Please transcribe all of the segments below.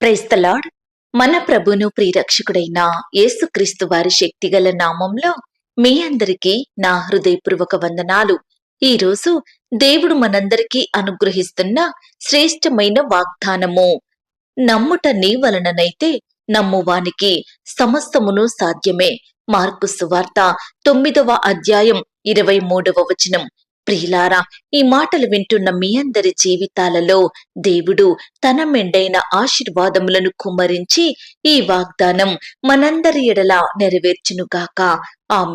Praise the Lord మన ప్రభును ప్రియరక్షకుడైన యేసుక్రీస్తు వారి శక్తిగల నామంలో మీ అందరికీ నా హృదయపూర్వక వందనాలు. ఈ రోజు దేవుడు మనందరికీ అనుగ్రహిస్తున్న శ్రేష్టమైన వాగ్దానము. నమ్ముట నీ వలననైతే నమ్మువానికి సమస్తమును సాధ్యమే. మార్కు సువార్త తొమ్మిదవ అధ్యాయం ఇరవై మూడవ వచనం. ప్రియులారా ఈ మాటలు వింటున్న మీ అందరి జీవితాలలో దేవుడు తన మెండైన ఆశీర్వాదములను కుమ్మరించి ఈ వాగ్దానం మనందరి ఎడల నెరవేర్చునుగాక.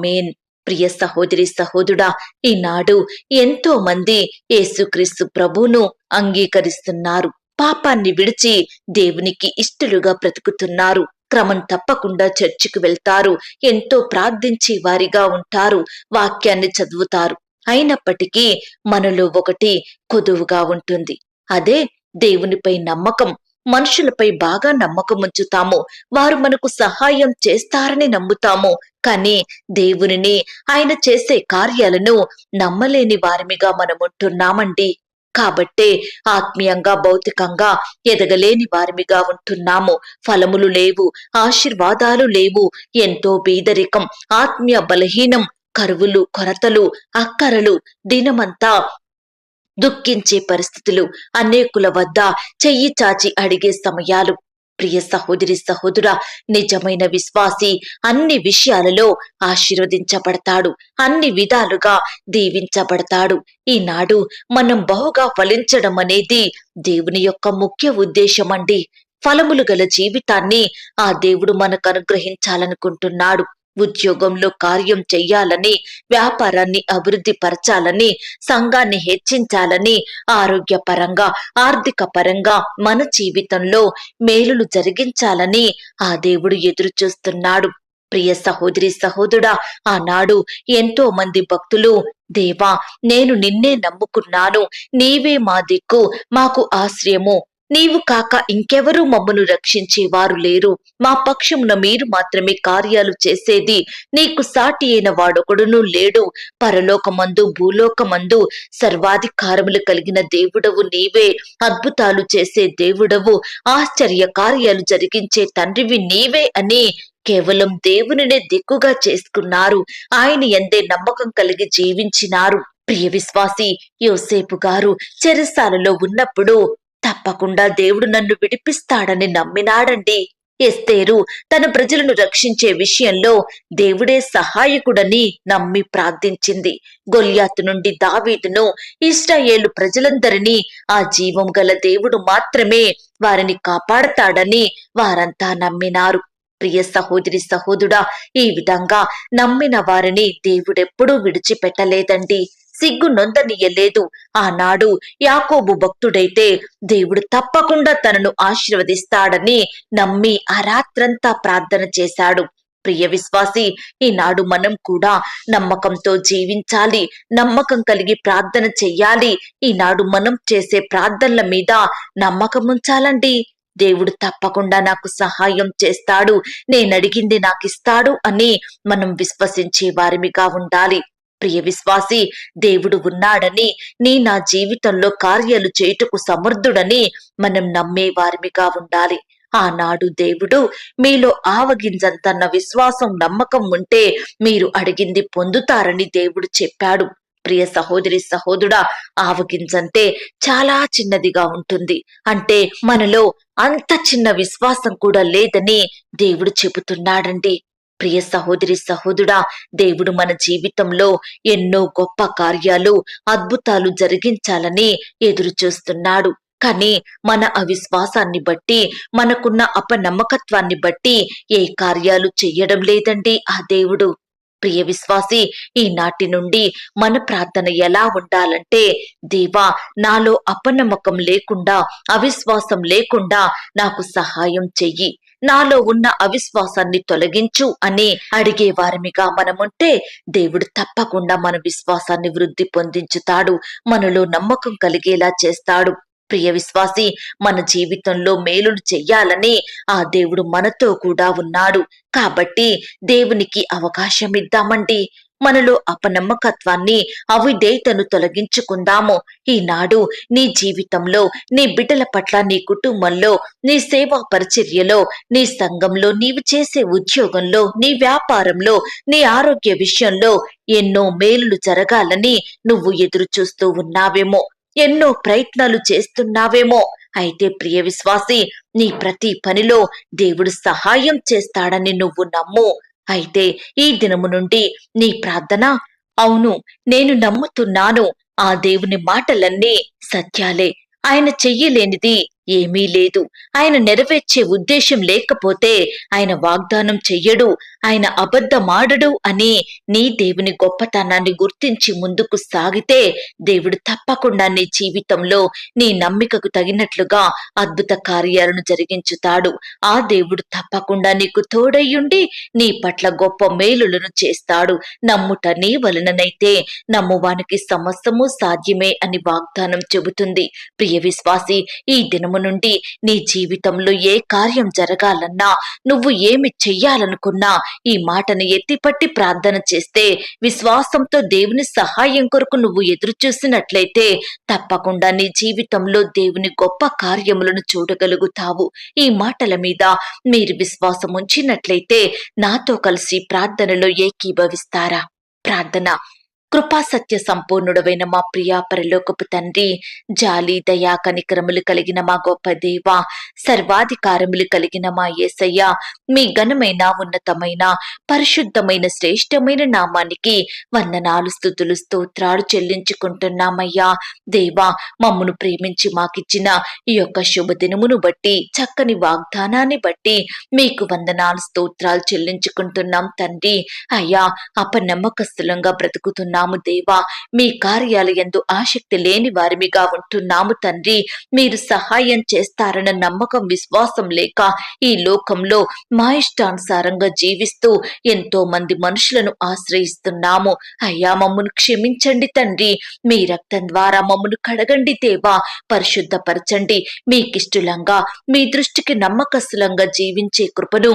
మేన్ ప్రియ సహోదరి సహోదుడా ఈనాడు ఎంతో మంది యేసుక్రీస్తు ప్రభువును అంగీకరిస్తున్నారు. పాపాన్ని విడిచి దేవునికి ఇష్టలుగా బ్రతుకుతున్నారు. క్రమం తప్పకుండా చర్చికి వెళ్తారు. ఎంతో ప్రార్థించే వారిగా ఉంటారు. వాక్యాన్ని చదువుతారు. అయినప్పటికీ మనలో ఒకటి కొదువుగా ఉంటుంది. అదే దేవునిపై నమ్మకం. మనుషులపై బాగా నమ్మకం ఉంచుతాము వారు మనకు సహాయం చేస్తారని నమ్ముతాము. కానీ దేవునిని ఆయన చేసే కార్యాలను నమ్మలేని వారిమిగా మనం ఉంటున్నామండి కాబట్టే ఆత్మీయంగా భౌతికంగా ఎదగలేని వారిమిగా ఉంటున్నాము. ఫలములు లేవు ఆశీర్వాదాలు లేవు ఎంతో బీదరికం ఆత్మీయ బలహీనం కరువులు కొరతలు అక్కరలు దినమంతా దుఃఖించే పరిస్థితులు అనేకుల వద్ద చెయ్యి చాచి అడిగే సమయాలు. ప్రియ సహోదరి సహోదర నిజమైన విశ్వాసి అన్ని విషయాలలో ఆశీర్వదించబడతాడు. అన్ని విధాలుగా దీవించబడతాడు. ఈనాడు మనం బహుగా ఫలించడం అనేది దేవుని యొక్క ముఖ్య ఉద్దేశం అండి ఫలములు గల జీవితాన్ని ఆ దేవుడు మనకు అనుగ్రహించాలనుకుంటున్నాడు. ఉద్యోగంలో కార్యం చెయ్యాలని వ్యాపారాన్ని అభివృద్ధి పరచాలని సంఘాన్ని హెచ్చించాలని ఆరోగ్యపరంగా ఆర్థిక పరంగా మన జీవితంలో మేలులు జరిగించాలని ఆ దేవుడు ఎదురు చూస్తున్నాడు ప్రియ సహోదరి సహోదరుడా ఆనాడు ఎంతో మంది భక్తులు దేవా నేను నిన్నే నమ్ముకున్నాను. నీవే మా దిక్కు మాకు ఆశ్రయము. నీవు కాక ఇంకెవరూ మమ్మను రక్షించేవారు లేరు. మా పక్షమున మీరు మాత్రమే కార్యాలు చేసేది. నీకు సాటి అయిన వాడొకడును లేడు. పరలోకమందు భూలోకమందు సర్వాధికారములు కలిగిన దేవుడవు నీవే. అద్భుతాలు చేసే దేవుడవు ఆశ్చర్య కార్యాలు జరిగించే తండ్రివి నీవే అని కేవలం దేవునినే దిక్కుగా చేసుకున్నారు. ఆయన ఎందే నమ్మకం కలిగి జీవించినారు. ప్రియ విశ్వాసి యోసేపు గారు చెరసాలలో ఉన్నప్పుడు తప్పకుండా దేవుడు నన్ను విడిపిస్తాడని నమ్మినాడండి. ఎస్తేరు తన ప్రజలను రక్షించే విషయంలో దేవుడే సహాయకుడని నమ్మి ప్రార్థించింది. గొల్యాతు నుండి దావీదును ఇస్రాయేలు ప్రజలందరినీ ఆ జీవం గల దేవుడు మాత్రమే వారిని కాపాడతాడని వారంతా నమ్మినారు. ప్రియ సహోదరి సహోదుడా ఈ విధంగా నమ్మిన వారిని దేవుడెప్పుడూ విడిచిపెట్టలేదండి. సిగ్గు నొందనీయలేదు. ఆనాడు యాకోబు భక్తుడైతే దేవుడు తప్పకుండా తనను ఆశీర్వదిస్తాడని నమ్మి ఆ రాత్రంతా ప్రార్థన చేశాడు. ప్రియ విశ్వాసి ఈనాడు మనం కూడా నమ్మకంతో జీవించాలి నమ్మకం కలిగి ప్రార్థన చెయ్యాలి. ఈనాడు మనం చేసే ప్రార్థనల మీద నమ్మకం ఉంచాలండి. దేవుడు తప్పకుండా నాకు సహాయం చేస్తాడు. నేనడిగింది నాకిస్తాడు నాకు ఇస్తాడు అని మనం విశ్వసించే వారిమిగా ఉండాలి. ప్రియ విశ్వాసి దేవుడు ఉన్నాడని నీ నా జీవితంలో కార్యాలు చేయుటకు సమర్థుడని మనం నమ్మే వారిమిగా ఉండాలి. ఆనాడు దేవుడు మీలో ఆవగింజంతన్న విశ్వాసం నమ్మకం ఉంటే మీరు అడిగింది పొందుతారని దేవుడు చెప్పాడు. ప్రియ సహోదరి సహోదరుడా ఆవగింజంటే చాలా చిన్నదిగా ఉంటుంది. అంటే మనలో అంత చిన్న విశ్వాసం కూడా లేదని దేవుడు చెబుతున్నాడండి. ప్రియ సహోదరి సహోదరుడా దేవుడు మన జీవితంలో ఎన్నో గొప్ప కార్యాలు అద్భుతాలు జరిగించాలని ఎదురు చూస్తున్నాడు. కానీ మన అవిశ్వాసాన్ని బట్టి మనకున్న అపనమ్మకత్వాన్ని బట్టి ఏ కార్యాలు చెయ్యడం లేదండి ఆ దేవుడు. ప్రియ విశ్వాసి ఈనాటి నుండి మన ప్రార్థన ఎలా ఉండాలంటే దేవా నాలో అపనమ్మకం లేకుండా అవిశ్వాసం లేకుండా నాకు సహాయం చెయ్యి. నాలో ఉన్న అవిశ్వాసాన్ని తొలగించు అని అడిగే వారిమిగా మనముంటే దేవుడు తప్పకుండా మన విశ్వాసాన్ని వృద్ధి పొందించుతాడు మనలో నమ్మకం కలిగేలా చేస్తాడు. ప్రియ విశ్వాసి మన జీవితంలో మేలులు చెయ్యాలని ఆ దేవుడు మనతో కూడా ఉన్నాడు. కాబట్టి దేవునికి అవకాశం ఇద్దామండి. మనలో అపనమ్మకత్వాన్ని అవిధేయతను తొలగించుకుందాము. ఈనాడు నీ జీవితంలో నీ బిడ్డల పట్ల నీ కుటుంబంలో నీ సేవా పరిచర్యలో నీ సంఘంలో నీవు చేసే ఉద్యోగంలో నీ వ్యాపారంలో నీ ఆరోగ్య విషయంలో ఎన్నో మేలులు జరగాలని నువ్వు ఎదురు చూస్తూ ఉన్నావేమో. ఎన్నో ప్రయత్నాలు చేస్తున్నావేమో. అయితే ప్రియ విశ్వాసి నీ ప్రతి పనిలో దేవుడు సహాయం చేస్తాడని నువ్వు నమ్ము. అయితే ఈ దినము నుండి నీ ప్రార్థన అవును నేను నమ్ముతున్నాను. ఆ దేవుని మాటలన్నీ సత్యాలే. ఆయన చెయ్యలేనిది ఏమీ లేదు. ఆయన నెరవేర్చే ఉద్దేశం లేకపోతే ఆయన వాగ్దానం చెయ్యడు ఆయన అబద్ధమాడడు అని నీ దేవుని గొప్పతనాన్ని గుర్తించి ముందుకు సాగితే దేవుడు తప్పకుండా నీ జీవితంలో నీ నమ్మికకు తగినట్లుగా అద్భుత కార్యాలను జరిగించుతాడు. ఆ దేవుడు తప్పకుండా నీకు తోడయ్యుండి నీ పట్ల గొప్ప మేలులను చేస్తాడు. నమ్ముట నీ వలననైతే నమ్మువానికి సమస్తము సాధ్యమే అని వాగ్దానం చెబుతుంది. ప్రియ విశ్వాసి ఈ దినము నుండి నీ జీవితంలో ఏ కార్యం జరగాలన్నా నువ్వు ఏమి చెయ్యాలనుకున్నా ఈ మాటను ఎత్తిపట్టి ప్రార్థన చేస్తే విశ్వాసంతో దేవుని సహాయం కొరకు నువ్వు ఎదురు చూసినట్లయితే తప్పకుండా నీ జీవితంలో దేవుని గొప్ప కార్యములను చూడగలుగుతావు. ఈ మాటల మీద మీరు విశ్వాసం ఉంచినట్లయితే నాతో కలిసి ప్రార్థనలో ఏకీభవిస్తారా? ప్రార్థన కృపా సత్య సంపూర్ణుడవైన మా ప్రియా పరలోకపు తండ్రి జాలి దయా కనికరములు కలిగిన మా గొప్ప దేవ సర్వాధికారములు కలిగిన మా యేసయ్య మీ ఘనమైన ఉన్నతమైన పరిశుద్ధమైన శ్రేష్టమైన నామానికి వందనాలు స్థుతులు స్తోత్రాలు చెల్లించుకుంటున్నామయ్యా. దేవా మమ్మను ప్రేమించి మాకిచ్చిన ఈ యొక్క శుభదినమును బట్టి చక్కని వాగ్దానాన్ని బట్టి మీకు వందనాలు స్తోత్రాలు చెల్లించుకుంటున్నాం తండ్రి. అయ్యా అపనమ్మకస్తులంగా బ్రతుకుతున్నాము దేవా మీ కార్యాలయందు ఆసక్తి లేని వారిమిగా ఉంటున్నాము తండ్రి. మీరు సహాయం చేస్తారన్న నమ్మకం విశ్వాసం లేక ఈ లోకంలో మా ఇష్టానుసారంగా జీవిస్తూ ఎంతో మంది మనుషులను ఆశ్రయిస్తున్నాము. అయ్యా మమ్మను క్షమించండి తండ్రి. మీ రక్తం ద్వారా మమ్మను కడగండి దేవా. పరిశుద్ధపరచండి. మీకిష్టులంగా మీ దృష్టికి నమ్మకస్తులంగా జీవించే కృపను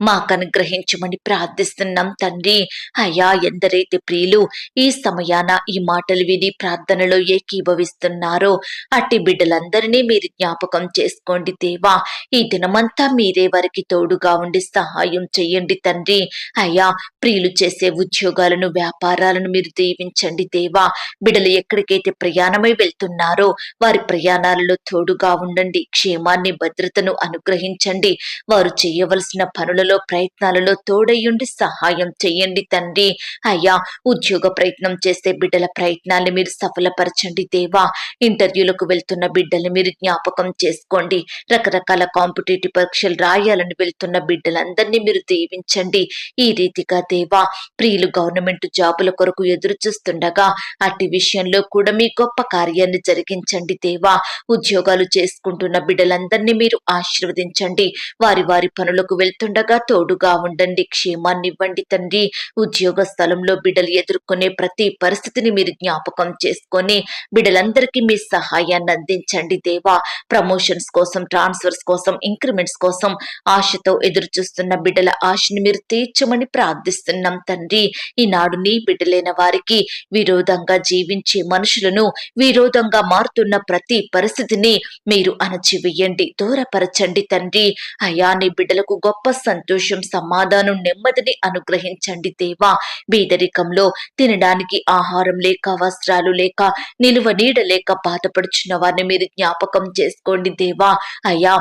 మాకు అనుగ్రహించమని ప్రార్థిస్తున్నాం తండ్రి. అయ్యా ఎందరైతే ప్రియులు ఈ సమయాన ఈ మాటలు విని ప్రార్థనలో ఏకీభవిస్తున్నారో అట్టి బిడ్డలందరినీ మీరు జ్ఞాపకం చేసుకోండి దేవా. ఈ దినమంతా మీరే వారికి తోడుగా ఉండి సహాయం చెయ్యండి తండ్రి. అయ్యా ప్రియులు చేసే ఉద్యోగాలను వ్యాపారాలను మీరు దీవించండి దేవా. బిడ్డలు ఎక్కడికైతే ప్రయాణమై వెళ్తున్నారో వారి ప్రయాణాలలో తోడుగా ఉండండి. క్షేమాన్ని భద్రతను అనుగ్రహించండి. వారు చేయవలసిన పనులలో ప్రయత్నాలలో తోడయ్యుండి సహాయం చెయ్యండి తండ్రి. అయ్యా ఉద్యోగ ప్రయత్నం చేసే బిడ్డల ప్రయత్నాన్ని మీరు సఫలపరచండి దేవా. ఇంటర్వ్యూలకు వెళ్తున్న బిడ్డలు మీరు జ్ఞాపకం చేసుకోండి. రకరకాల కాంపిటేటివ్ పరీక్షలు రాయాలని వెళ్తున్న బిడ్డలందరినీ మీరు దీవించండి. ఈ రీతిగా దేవా ప్రియులు గవర్నమెంట్ జాబుల కొరకు ఎదురు చూస్తుండగా అట్టి విషయంలో కూడా మీ గొప్ప కార్యాన్ని జరిగించండి దేవా. ఉద్యోగాలు చేసుకుంటున్న బిడ్డలందరినీ మీరు ఆశీర్వదించండి. వారి వారి పనులకు వెళ్తుండగా తోడుగా ఉండండి క్షేమాన్ని ఇవ్వండి తండ్రి. ఉద్యోగ స్థలంలో బిడ్డలు ఎదుర్కొనే ప్రతి పరిస్థితిని మీరు జ్ఞాపకం చేసుకొని బిడ్డలందరికీ మీ సహాయాన్ని అందించండి దేవా. ప్రమోషన్స్ కోసం ట్రాన్స్ఫర్స్ కోసం ఇంక్రిమెంట్స్ కోసం ఆశతో ఎదురు చూస్తున్న బిడ్డల ఆశని మీరు తీర్చమని ప్రార్థిస్తున్నాం తండ్రి. ఈనాడు నీ బిడ్డలైన వారికి విరోధంగా జీవించే మనుషులను విరోధంగా మారుతున్న ప్రతి పరిస్థితిని మీరు అణచివేయండి దూరపరచండి తండ్రి. అయా నీ బిడ్డలకు గొప్ప సంతోషం సమాధానం నెమ్మదిని అనుగ్రహించండి దేవా. బీదరికంలో తినడానికి ఆహారం లేక వస్త్రాలు లేక నిలువ నీడ లేక బాధపడుచున్న వారిని మీరు జ్ఞాపకం చేసుకోండి దేవా. అయ్యా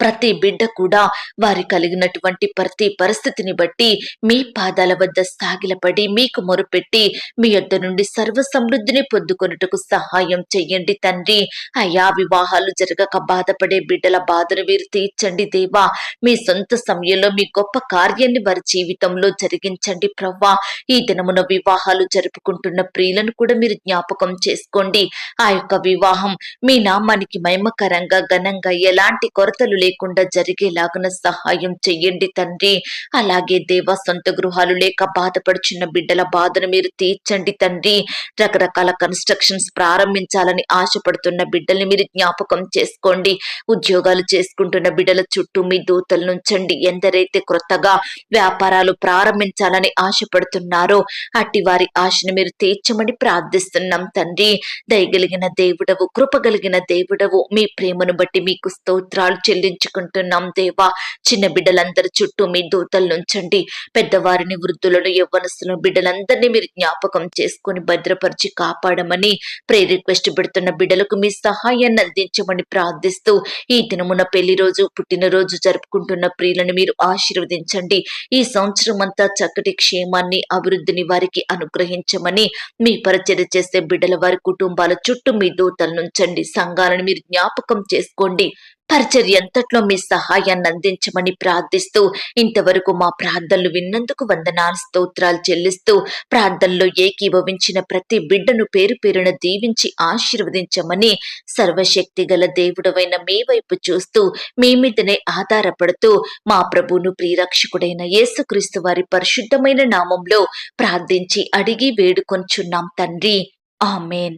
ప్రతి బిడ్డ కూడా వారి కలిగినటువంటి ప్రతి పరిస్థితిని బట్టి మీ పాదాల వద్ద సాగిలపడి మీకు మొరుపెట్టి మీ యొద్ద నుండి సర్వ సమృద్ధిని పొందుకొనుటకు సహాయం చెయ్యండి తండ్రి. అయా వివాహాలు జరగక బాధపడే బిడ్డల బాధను మీరు తీర్చండి దేవా. మీ సొంత సమయంలో మీ గొప్ప కార్యాన్ని వారి జీవితంలో జరిగించండి ప్రవ్వా. ఈ దినమున వివాహాలు జరుపుకుంటున్న ప్రియులను కూడా మీరు జ్ఞాపకం చేసుకోండి. ఆ యొక్క వివాహం మీ నామానికి మహిమకరంగా ఘనంగా ఎలాంటి కొరతలు లేకుండా జరిగేలాగున సహాయం చెయ్యండి తండ్రి. అలాగే దేవ సొంత గృహాలు లేక బాధపడుచున్న బిడ్డల బాధను మీరు తీర్చండి తండ్రి. రకరకాల కన్స్ట్రక్షన్స్ ప్రారంభించాలని ఆశపడుతున్న బిడ్డల్ని మీరు జ్ఞాపకం చేసుకోండి. ఉద్యోగాలు చేసుకుంటున్న బిడ్డల చుట్టూ మీ దూతలు నుంచండి. ఎందరైతే క్రొత్తగా వ్యాపారాలు ప్రారంభించాలని ఆశపడుతున్నారో అట్టి వారి ఆశను మీరు తీర్చమని ప్రార్థిస్తున్నాం తండ్రి. దయగలిగిన దేవుడవు కృపగలిగిన దేవుడవు మీ ప్రేమను బట్టి మీకు స్తోత్రాలు చెల్లించుకుంటున్నాం దేవా. చిన్న బిడ్డలందరి చుట్టూ మీ దూతలు నుంచండి. పెద్దవారిని వృద్ధులను యవ్వనస్తులను బిడ్డలందరినీ మీరు జ్ఞాపకం చేసుకుని భద్రపరిచి కాపాడమని ప్రే రిక్వెస్ట్ పెడుతున్న బిడ్డలకు మీ సహాయాన్ని అందించమని ప్రార్థిస్తూ ఈ దినమున పెళ్ళి రోజు పుట్టినరోజు జరుపుకుంటున్న ప్రియులను మీరు ఆశీర్వదించండి. ఈ సంవత్సరం అంతా చక్కటి క్షేమాన్ని అభివృద్ధిని వారికి అనుగ్రహించమని మీ పరిచర్య చేసే బిడ్డల వారి కుటుంబాల చుట్టూ మీ దూతలు నుంచండి. సంఘాలను మీరు జ్ఞాపకం చేసుకోండి. పరిచర్యంతట్లో మీ సహాయాన్ని అందించమని ప్రార్థిస్తూ ఇంతవరకు మా ప్రార్థనలు విన్నందుకు వందనాలు స్తోత్రాలు చెల్లిస్తూ ప్రార్థనలో ఏకీభవించిన ప్రతి బిడ్డను పేరు పేరున దీవించి ఆశీర్వదించమని సర్వశక్తి గల దేవుడవైన మీ వైపు చూస్తూ మీ మీదనే ఆధారపడుతూ మా ప్రభును ప్రియరక్షకుడైన యేసుక్రీస్తు వారి పరిశుద్ధమైన నామంలో ప్రార్థించి అడిగి వేడుకొంచున్నాం తండ్రి. ఆమెన్.